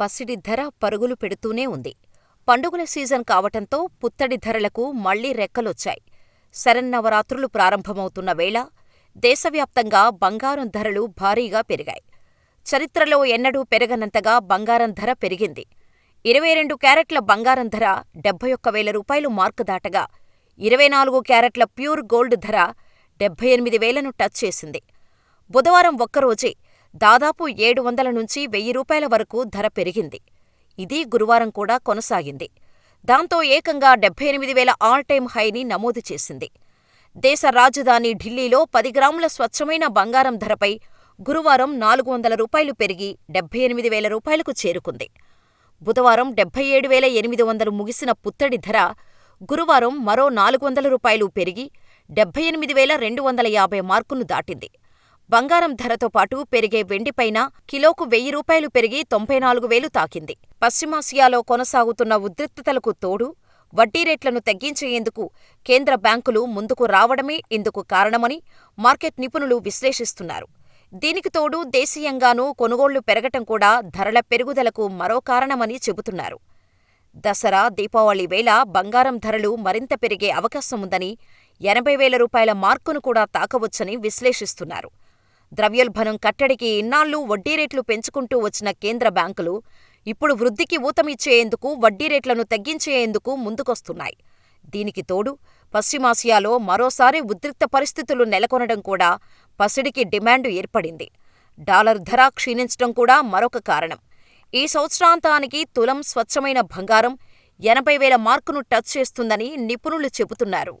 పసిడి ధర పరుగులు పెడుతూనే ఉంది. పండుగల సీజన్ కావటంతో పుత్తడి ధరలకు మళ్ళీ రెక్కలొచ్చాయి. శరన్నవరాత్రులు ప్రారంభమవుతున్న వేళ దేశవ్యాప్తంగా బంగారం ధరలు భారీగా పెరిగాయి. చరిత్రలో ఎన్నడూ పెరగనంతగా బంగారం ధర పెరిగింది. ఇరవై రెండు క్యారెట్ల బంగారం ధర డెబ్బై ఒక్క వేల రూపాయలు మార్కు దాటగా, ఇరవై నాలుగు క్యారెట్ల ప్యూర్ గోల్డ్ ధర డెబ్బై ఎనిమిది వేలను టచ్ చేసింది. బుధవారం ఒక్కరోజే దాదాపు ఏడు వందల నుంచి వెయ్యి రూపాయల వరకు ధర పెరిగింది. ఇదీ గురువారం కూడా కొనసాగింది. దాంతో ఏకంగా డెబ్బై ఎనిమిది వేల ఆల్ టైమ్ హైని నమోదు చేసింది. దేశ రాజధాని ఢిల్లీలో పది గ్రాముల స్వచ్ఛమైన బంగారం ధరపై గురువారం నాలుగు వందల రూపాయలు పెరిగి డెబ్బై ఎనిమిది వేల రూపాయలకు చేరుకుంది. బుధవారం డెబ్బై ఏడు వేల ఎనిమిది వందలు ముగిసిన పుత్తడి ధర గురువారం మరో నాలుగు వందల రూపాయలు పెరిగి డెబ్బై ఎనిమిది వేల రెండు వందల యాభై మార్కును దాటింది. బంగారం ధరతో పాటు పెరిగే వెండిపైన కిలోకు వెయ్యి రూపాయలు పెరిగి తొంభై నాలుగు వేలు తాకింది. పశ్చిమాసియాలో కొనసాగుతున్న ఉద్రిక్తతలకు తోడు వడ్డీ రేట్లను తగ్గించేందుకు కేంద్ర బ్యాంకులు ముందుకు రావడమే ఇందుకు కారణమని మార్కెట్ నిపుణులు విశ్లేషిస్తున్నారు. దీనికి తోడు దేశీయంగానూ కొనుగోళ్ళు పెరగటం కూడా ధరల పెరుగుదలకు మరో కారణమని చెబుతున్నారు. దసరా, దీపావళి వేళ బంగారం ధరలు మరింత పెరిగే అవకాశముందని, ఎనభై వేల రూపాయల మార్కును కూడా తాకవచ్చని విశ్లేషిస్తున్నారు. ద్రవ్యోల్బణం కట్టడికి ఇన్నాళ్ళూ వడ్డీ రేట్లు పెంచుకుంటూ వచ్చిన కేంద్ర బ్యాంకులు ఇప్పుడు వృద్ధికి ఊతమిచ్చేందుకు వడ్డీ రేట్లను తగ్గించేందుకు ముందుకొస్తున్నాయి. దీనికి తోడు పశ్చిమాసియాలో మరోసారి ఉద్రిక్త పరిస్థితులు నెలకొనడం కూడా పసిడికి డిమాండు ఏర్పడింది. డాలర్ ధర క్షీణించడం కూడా మరొక కారణం. ఈ సంవత్సరాంతానికి తులం స్వచ్ఛమైన బంగారం ఎనభై వేల మార్కును టచ్ చేస్తుందని నిపుణులు చెబుతున్నారు.